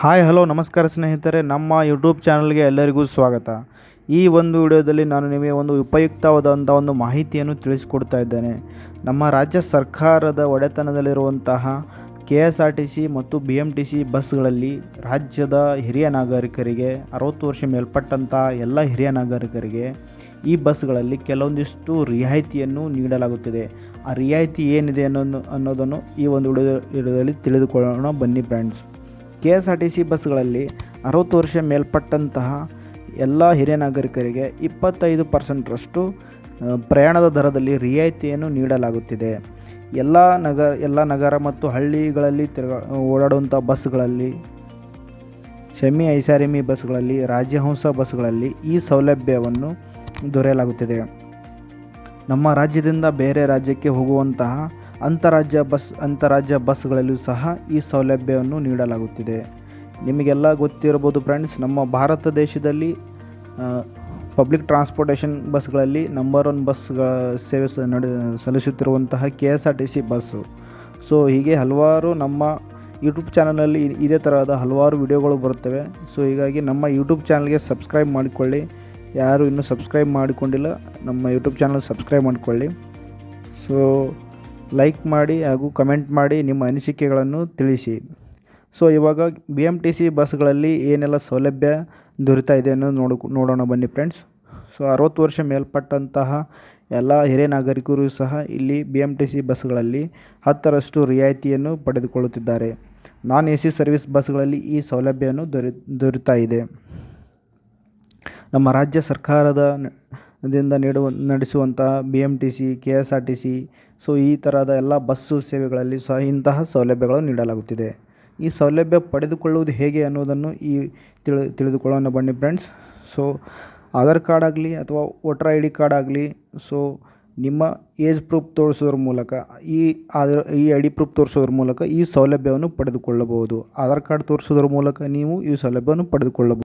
Hi, hello, ನಮಸ್ಕಾರ ಸ್ನೇಹಿತರೆ. ನಮ್ಮ ಯೂಟ್ಯೂಬ್ ಚಾನಲ್ಗೆ ಎಲ್ಲರಿಗೂ ಸ್ವಾಗತ. ಈ ಒಂದು ವಿಡಿಯೋದಲ್ಲಿ ನಾನು ನಿಮಗೆ ಒಂದು ಉಪಯುಕ್ತವಾದಂಥ ಒಂದು ಮಾಹಿತಿಯನ್ನು ತಿಳಿಸಿಕೊಡ್ತಾ ಇದ್ದೇನೆ. ನಮ್ಮ ರಾಜ್ಯ ಸರ್ಕಾರದ ಒಡೆತನದಲ್ಲಿರುವಂತಹ K S R T C ಮತ್ತು ಬಿ ಎಂ ಟಿ ಸಿ ಬಸ್ಗಳಲ್ಲಿ ರಾಜ್ಯದ ಹಿರಿಯ ನಾಗರಿಕರಿಗೆ, ಅರವತ್ತು ವರ್ಷ ಮೇಲ್ಪಟ್ಟಂಥ ಎಲ್ಲ ಹಿರಿಯ ನಾಗರಿಕರಿಗೆ ಈ ಬಸ್ಗಳಲ್ಲಿ ಕೆಲವೊಂದಿಷ್ಟು ರಿಯಾಯಿತಿಯನ್ನು ನೀಡಲಾಗುತ್ತಿದೆ. ಆ ರಿಯಾಯಿತಿ ಏನಿದೆ ಅನ್ನೋದು, ಅನ್ನೋದನ್ನು ಈ ಒಂದು ವಿಡಿಯೋ, ವಿಡಿಯೋದಲ್ಲಿ ತಿಳಿದುಕೊಳ್ಳೋಣ. ಬನ್ನಿ friends K S R T C ಬಸ್ಗಳಲ್ಲಿ ಅರವತ್ತು ವರ್ಷ ಮೇಲ್ಪಟ್ಟಂತಹ ಎಲ್ಲ ಹಿರಿಯ ನಾಗರಿಕರಿಗೆ ಇಪ್ಪತ್ತೈದು ಪರ್ಸೆಂಟ್ರಷ್ಟು ಪ್ರಯಾಣದ ದರದಲ್ಲಿ ರಿಯಾಯಿತಿಯನ್ನು ನೀಡಲಾಗುತ್ತಿದೆ. ಎಲ್ಲ ನಗರ ಎಲ್ಲ ನಗರ ಮತ್ತು ಹಳ್ಳಿಗಳಲ್ಲಿ ತಿರುಗಾ, ಓಡಾಡುವಂಥ ಬಸ್ಗಳಲ್ಲಿ, ಶಮಿ ಐಸಾರಿಮಿ ಬಸ್ಗಳಲ್ಲಿ, ರಾಜ್ಯಹಂಸ ಬಸ್ಗಳಲ್ಲಿ ಈ ಸೌಲಭ್ಯವನ್ನು ದೊರೆಯಲಾಗುತ್ತಿದೆ. ನಮ್ಮ ರಾಜ್ಯದಿಂದ ಬೇರೆ ರಾಜ್ಯಕ್ಕೆ ಹೋಗುವಂತಹ ಅಂತಾರಾಜ್ಯ ಬಸ್, ಅಂತಾರಾಜ್ಯ ಬಸ್ಗಳಲ್ಲೂ ಸಹ ಈ ಸೌಲಭ್ಯವನ್ನು ನೀಡಲಾಗುತ್ತಿದೆ. ನಿಮಗೆಲ್ಲ ಗೊತ್ತಿರಬಹುದು ಫ್ರೆಂಡ್ಸ್ ನಮ್ಮ ಭಾರತ ದೇಶದಲ್ಲಿ ಪಬ್ಲಿಕ್ ಟ್ರಾನ್ಸ್ಪೋರ್ಟೇಷನ್ ಬಸ್ಗಳಲ್ಲಿ ನಂಬರ್ ಒನ್ ಬಸ್ಗಳ ಸೇವೆ ನಡೆ, ಸಲ್ಲಿಸುತ್ತಿರುವಂತಹ K S R T C bus so ಹೀಗೆ ಹಲವಾರು ನಮ್ಮ ಯೂಟ್ಯೂಬ್ ಚಾನಲಲ್ಲಿ ಇದೇ ಥರದ ಹಲವಾರು ವಿಡಿಯೋಗಳು ಬರುತ್ತವೆ. ಸೊ ಹೀಗಾಗಿ ನಮ್ಮ ಯೂಟ್ಯೂಬ್ ಚಾನಲ್ಗೆ ಸಬ್ಸ್ಕ್ರೈಬ್ ಮಾಡಿಕೊಳ್ಳಿ. ಯಾರು ಇನ್ನೂ ಸಬ್ಸ್ಕ್ರೈಬ್ ಮಾಡಿಕೊಂಡಿಲ್ಲ, ನಮ್ಮ ಯೂಟ್ಯೂಬ್ ಚಾನಲ್ ಸಬ್ಸ್ಕ್ರೈಬ್ ಮಾಡಿಕೊಳ್ಳಿ. ಸೊ ಲೈಕ್ ಮಾಡಿ ಹಾಗೂ ಕಮೆಂಟ್ ಮಾಡಿ ನಿಮ್ಮ ಅನಿಸಿಕೆಗಳನ್ನು ತಿಳಿಸಿ. ಸೊ ಇವಾಗ ಬಿ ಎಂ ಟಿ ಸಿ ಬಸ್ಗಳಲ್ಲಿ ಏನೆಲ್ಲ ಸೌಲಭ್ಯ ದೊರೀತಾ ಇದೆ ಅನ್ನೋದು ನೋಡು, ನೋಡೋಣ ಬನ್ನಿ ಫ್ರೆಂಡ್ಸ್ ಸೊ ಅರವತ್ತು ವರ್ಷ ಮೇಲ್ಪಟ್ಟಂತಹ ಎಲ್ಲ ಹಿರಿಯ ನಾಗರಿಕರು ಸಹ ಇಲ್ಲಿ ಬಿ ಎಂ ಟಿ ಸಿ ಬಸ್ಗಳಲ್ಲಿ ಹತ್ತರಷ್ಟು ರಿಯಾಯಿತಿಯನ್ನು ಪಡೆದುಕೊಳ್ಳುತ್ತಿದ್ದಾರೆ. ನಾನ್ ಎ ಸಿ ಸರ್ವಿಸ್ ಬಸ್ಗಳಲ್ಲಿ ಈ ಸೌಲಭ್ಯವನ್ನು ದೊರೆ, ದೊರೀತಾ ಇದೆ. ನಮ್ಮ ರಾಜ್ಯ ಸರ್ಕಾರದ ದಿಂದ ನೀಡುವ, ನಡೆಸುವಂತಹ B M T C K S R T C so ಈ ಥರದ ಎಲ್ಲ ಬಸ್ಸು ಸೇವೆಗಳಲ್ಲಿ ಸಹ ಇಂತಹ ಸೌಲಭ್ಯಗಳು ನೀಡಲಾಗುತ್ತಿದೆ. ಈ ಸೌಲಭ್ಯ ಪಡೆದುಕೊಳ್ಳುವುದು ಹೇಗೆ ಅನ್ನೋದನ್ನು ಈ ತಿಳಿ, ತಿಳಿದುಕೊಳ್ಳೋಣ ಬನ್ನಿ ಫ್ರೆಂಡ್ಸ್. ಸೊ, ಆಧಾರ್ ಕಾರ್ಡ್ ಆಗಲಿ ಅಥವಾ ವೋಟರ್ ಐ ಡಿ ಕಾರ್ಡ್ ಆಗಲಿ, ಸೊ, ನಿಮ್ಮ ಏಜ್ ಪ್ರೂಫ್ ತೋರಿಸೋದ್ರ ಮೂಲಕ, ಈ ಆಧಾರ್, ಈ ಐ ಡಿ ಪ್ರೂಫ್ ತೋರಿಸೋದ್ರ ಮೂಲಕ ಈ ಸೌಲಭ್ಯವನ್ನು ಪಡೆದುಕೊಳ್ಳಬಹುದು. ಆಧಾರ್ ಕಾರ್ಡ್ ತೋರಿಸೋದ್ರ ಮೂಲಕ ನೀವು ಈ ಸೌಲಭ್ಯವನ್ನು ಪಡೆದುಕೊಳ್ಳಬಹುದು.